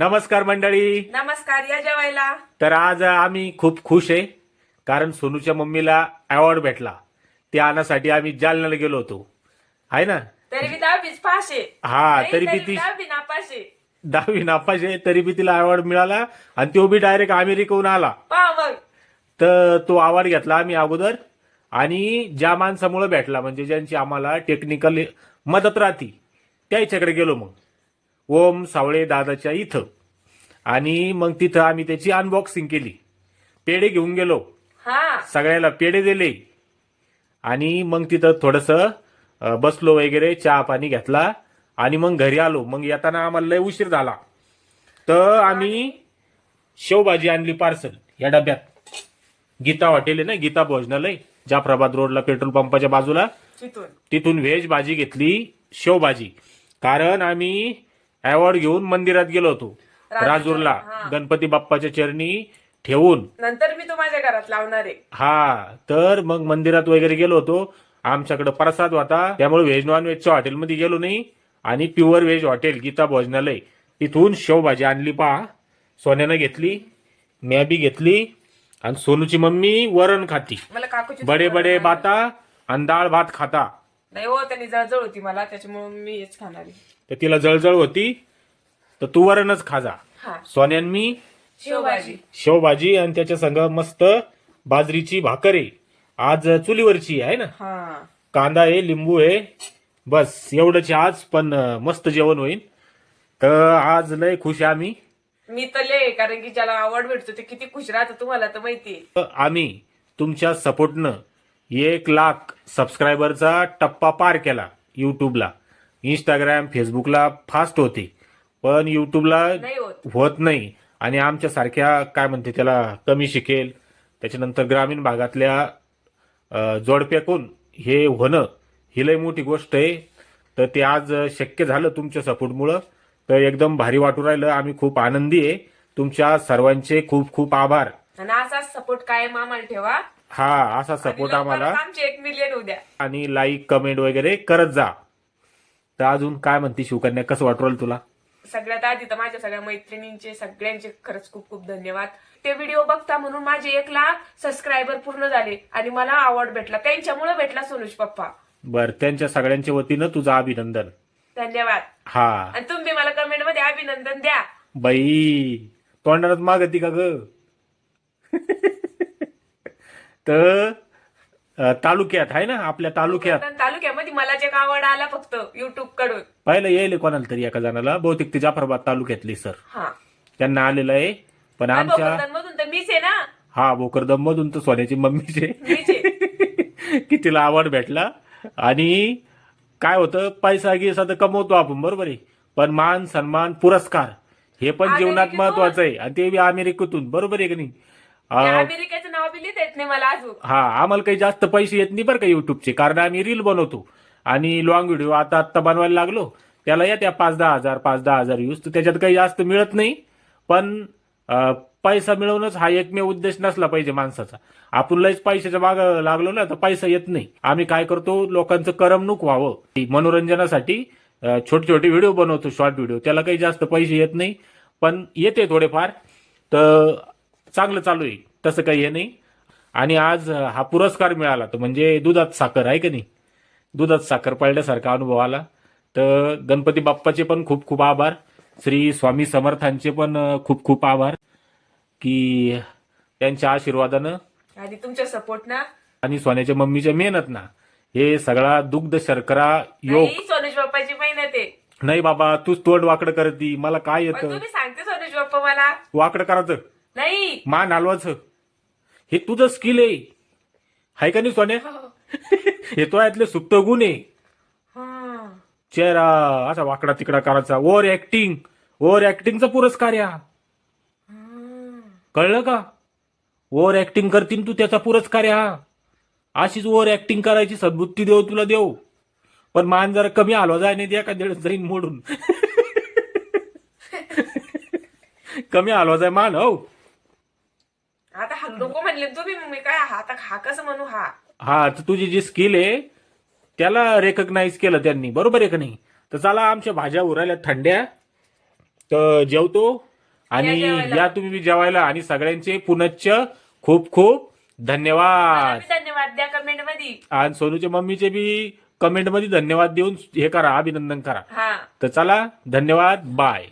नमस्कार मंडळी. नमस्कार या जेवायला. तर आज आम्ही खूप खुश आहे कारण सोनूच्या मम्मीला अवॉर्ड भेटला. ते आणण्यासाठी आम्ही जालन्याला गेलो होतो. आहे ना? तरी मी दहावीच पास आहे. हा तरी बी ती दहावी नापास आहे. दहावी नापास आहे तरी बी तिला अवॉर्ड मिळाला आणि तो बी डायरेक्ट अमेरिकेहून आला. पहा मग. तर तो अवॉर्ड घेतला आम्ही अगोदर आणि ज्या माणसामुळे भेटला म्हणजे ज्यांची आम्हाला टेक्निकल मदत राहती त्याच्याकडे गेलो मग. ओम सावळे दादाच्या इथं. आणि मग तिथं आम्ही त्याची अनबॉक्सिंग केली. पेढे घेऊन गेलो. हा. सगळ्याला पेढे दिले. आणि मग तिथं थोडंसं बसलो वगैरे चहा पाणी घेतला. आणि मग घरी आलो. मग येताना आम्हाला लय उशीर झाला. तर आम्ही शेवभाजी आणली पार्सल या डब्यात. गीता हॉटेल आहे ना? गीता भोजनालय. जाफराबाद रोडला पेट्रोल पंपाच्या बाजूला. तिथून. व्हेज भाजी घेतली शेवभाजी. कारण आम्ही अवॉर्ड घेऊन मंदिरात गेलो होतो. राजूरला, हा. गणपती बाप्पाच्या चरणी ठेवून. नंतर मी तो माझ्या घरात लावणार आहे. हा तर मग मंदिरात वगैरे गेलो होतो. आमच्याकडे प्रसाद होता. त्यामुळे व्हेज नॉन व्हेजच्या हॉटेलमध्ये गेलो नाही. आणि pure veg hotel Geeta Bhojanalaya. तिथून शेवभाजी आणली पहा. सोन्यानं घेतली म्या बी घेतली. आणि सोनूची मम्मी वरण खाती. मला काकूची बडे बडे. बाता आणि डाळ भात खाता. नाही हो त्यांनी जळजळ होती मला. त्याच्यामुळे मी हेच खाणार आहे. तर तिला जळजळ होती. तर तू वरणच खाजा हा. सोन्यान मी शेवभाजी. शेवभाजी आणि त्याच्या संग मस्त बाजरीची भाकर. आज चुलीवरची आहे ना? हा. कांदा आहे लिंबू आहे. बस एवढंच आहे आज पण अं, मस्त जेवण होईल. तर आज लय खुश आहे आम्ही. मी तर लय कारण की ज्याला आवड भेटतो ते किती खुश राहतं तुम्हाला तर माहिती. तर आम्ही तुमच्या सपोर्टनं एक लाख सबस्क्रायबरचा टप्पा पार केला युट्यूबला इंस्टाग्राम फेसबुकला फास्ट होते. पण युट्यूबला नाही होत. होत नाही. आणि आमच्या सारख्या काय म्हणते त्याला कमी शिकेल. त्याच्यानंतर ग्रामीण भागातल्या अ, जोडप्याकून हे होणं ही लय मोठी गोष्ट आहे. तर ते आज शक्य झालं तुमच्या सपोर्टमुळं. तर एकदम भारी वाटू राहिलं. आम्ही खूप आनंदी आहे. तुमच्या सर्वांचे खूप खूप आभार. आणि असाच सपोर्ट कायम आम्हाला ठेवा. हा असा सपोर्ट आम्हाला. आमचे एक मिलियन उद्या आणि लाईक कमेंट वगैरे करत जा. तर अजून काय म्हणते शिवकन्या? कसं वाटू राहिलं तुला? सगळ्यात आधी तर माझ्या सगळ्या मैत्रिणींचे सगळ्यांचे खरंच खूप खूप धन्यवाद. ते व्हिडिओ बघता म्हणून माझे एक लाख सबस्क्रायबर पूर्ण झाले आणि मला अवॉर्ड भेटला. त्यांच्यामुळे भेटला सोनुष पप्पा. बर त्यांच्या सगळ्यांच्या वतीनं तुझं अभिनंदन. धन्यवाद. हा. आणि तुम्ही मला कमेंटमध्ये अभिनंदन द्या. बाई तोंडात मागती का ग? तर तालुक्यात आहे ना आपल्या तालुक्यात. तालुक्यामध्ये मला जे आवड आला फक्त युट्यूबकडून. पाहिलं येईल कोणाला तरी एका जणाला. बहुतेक ते जाफराबाद तालुक्यातले सर. हा. त्यांना आलेलं आहे. पण आमच्या मधून तर मीच आहे ना. हा भोकरदम मधून तर सोन्याची मम्मीचे की तिला आवड भेटला. आणि काय होतं पैसा गिसा तर कमवतो आपण बरोबर आहे. पण मान सन्मान पुरस्कार हे पण जीवनात? महत्वाचं आहे. आणि ते अमेरिकेतून बरोबर आहे की नाही? त्या अमेरिकेचं नाव बी लिहिता येत नाही मला अजून. हा आम्हाला काही जास्त पैसे येत नाही बरं का युट्यूबचे कारण आम्ही रील बनवतो. आणि लॉंग व्हिडिओ आता आत्ता बनवायला लागलो. त्याला येत्या पाच दहा हजार पाच दहा हजार व्ह्यूज तर त्याच्यात काही जास्त मिळत नाही. पण अं, पैसा मिळवणंच हा एकमेव उद्देश नसला पाहिजे माणसाचा. आपण लयच पैशाच्या माग लागलो ना तर पैसा येत नाही. आम्ही काय करतो? लोकांचं करमणूक व्हावं. ती मनोरंजनासाठी अं, छोटे छोटे व्हिडिओ बनवतो शॉर्ट व्हिडिओ त्याला काही जास्त पैसे येत नाही. पण येते थोडेफार. तर चांगलं चालू आहे. तसं काही हे नाही. आणि आज हा पुरस्कार मिळाला तर म्हणजे दुधात साखर आहे का नाही? दुधात साखर पडल्यासारखा अनुभव आला. तर गणपती बाप्पाचे पण खूप खूप आभार. श्री स्वामी समर्थांचे पण खूप खूप आभार की त्यांच्या आशीर्वादानं आणि तुमच्या सपोर्ट ना. आणि सोन्याच्या मम्मीच्या मेहनत ना हे सगळा दुग्ध शर्करा योग नाही सोनुष बाप्पाची मेहनत आहे. नाही बाबा तूच तोंड वाकडं करती. मला काय येतं? सांगते सोनुष बाप्पा मला. वाकडं करायचं नाही. मान हलवायचं हे तुझं स्किल आहे. हाय का नाही सोन्या? हे. तो यातले सुप्त गुण आहे. हा. चेहरा असा वाकडा तिकडा करायचा. ओव्हर ऍक्टिंग ओव्हर ऍक्टिंगचा पुरस्कार या. हा. कळलं का? ओव्हर ऍक्टिंग करतीन तू त्याचा पुरस्कार हा अशीच ओव्हर ऍक्टिंग करायची सद्बुद्धी देव तुला देव. पण मान जरा कमी हलवा जाय नाही द्या का दीड जाईन मोडून. कमी हलवा जाय मान हो. हा नको म्हणले तुम्ही मी काय आता हा कसं म्हणू हा? हा तर तुझी जी स्किल आहे त्याला रेकग्नाइज केलं त्यांनी. बरोबर आहे का नाही? तर चला आमच्या भाज्या उरायल्या थंड्या. तर जेवतो या आणि जेवायला. या तुम्ही बी जेवायला. आणि सगळ्यांचे पुनश्च खूप खूप धन्यवाद. धन्यवाद. द्या कमेंटमध्ये आणि सोनूच्या मम्मीचे बी कमेंटमध्ये धन्यवाद देऊन हे करा अभिनंदन करा. हा. तर चला धन्यवाद. बाय